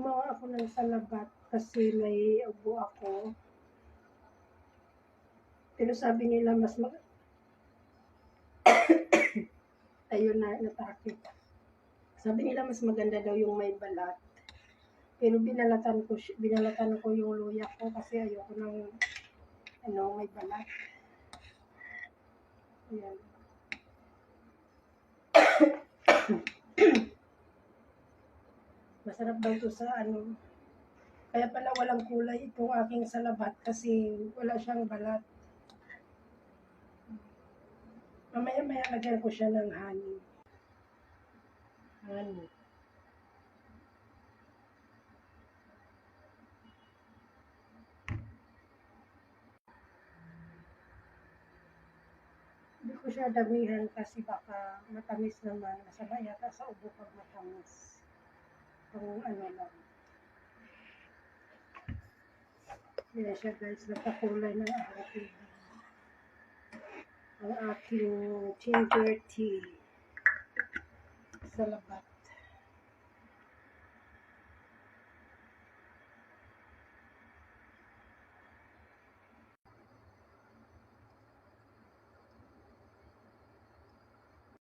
gumawa ako ng salabat kasi may ubo ako. Pero sabi nila mas mag... Ayun na, natakit. Sabi nila mas maganda daw yung may balat. Pero binalatan ko, binalatan ko yung luya ko kasi ayoko ng ano, may balat. Ayan. Masarap daw to sa ano. Kaya pala walang kulay itong aking salabat kasi wala siyang balat. Mamaya maya lagyan ko siya ng honey. Honey. Hindi ko siya damihan kasi baka matamis naman. Masama yata sa ubo pag matamis. Kung ano lang. Kaya siya guys, nagkakulay ng aking ang aking ginger tea sa labat.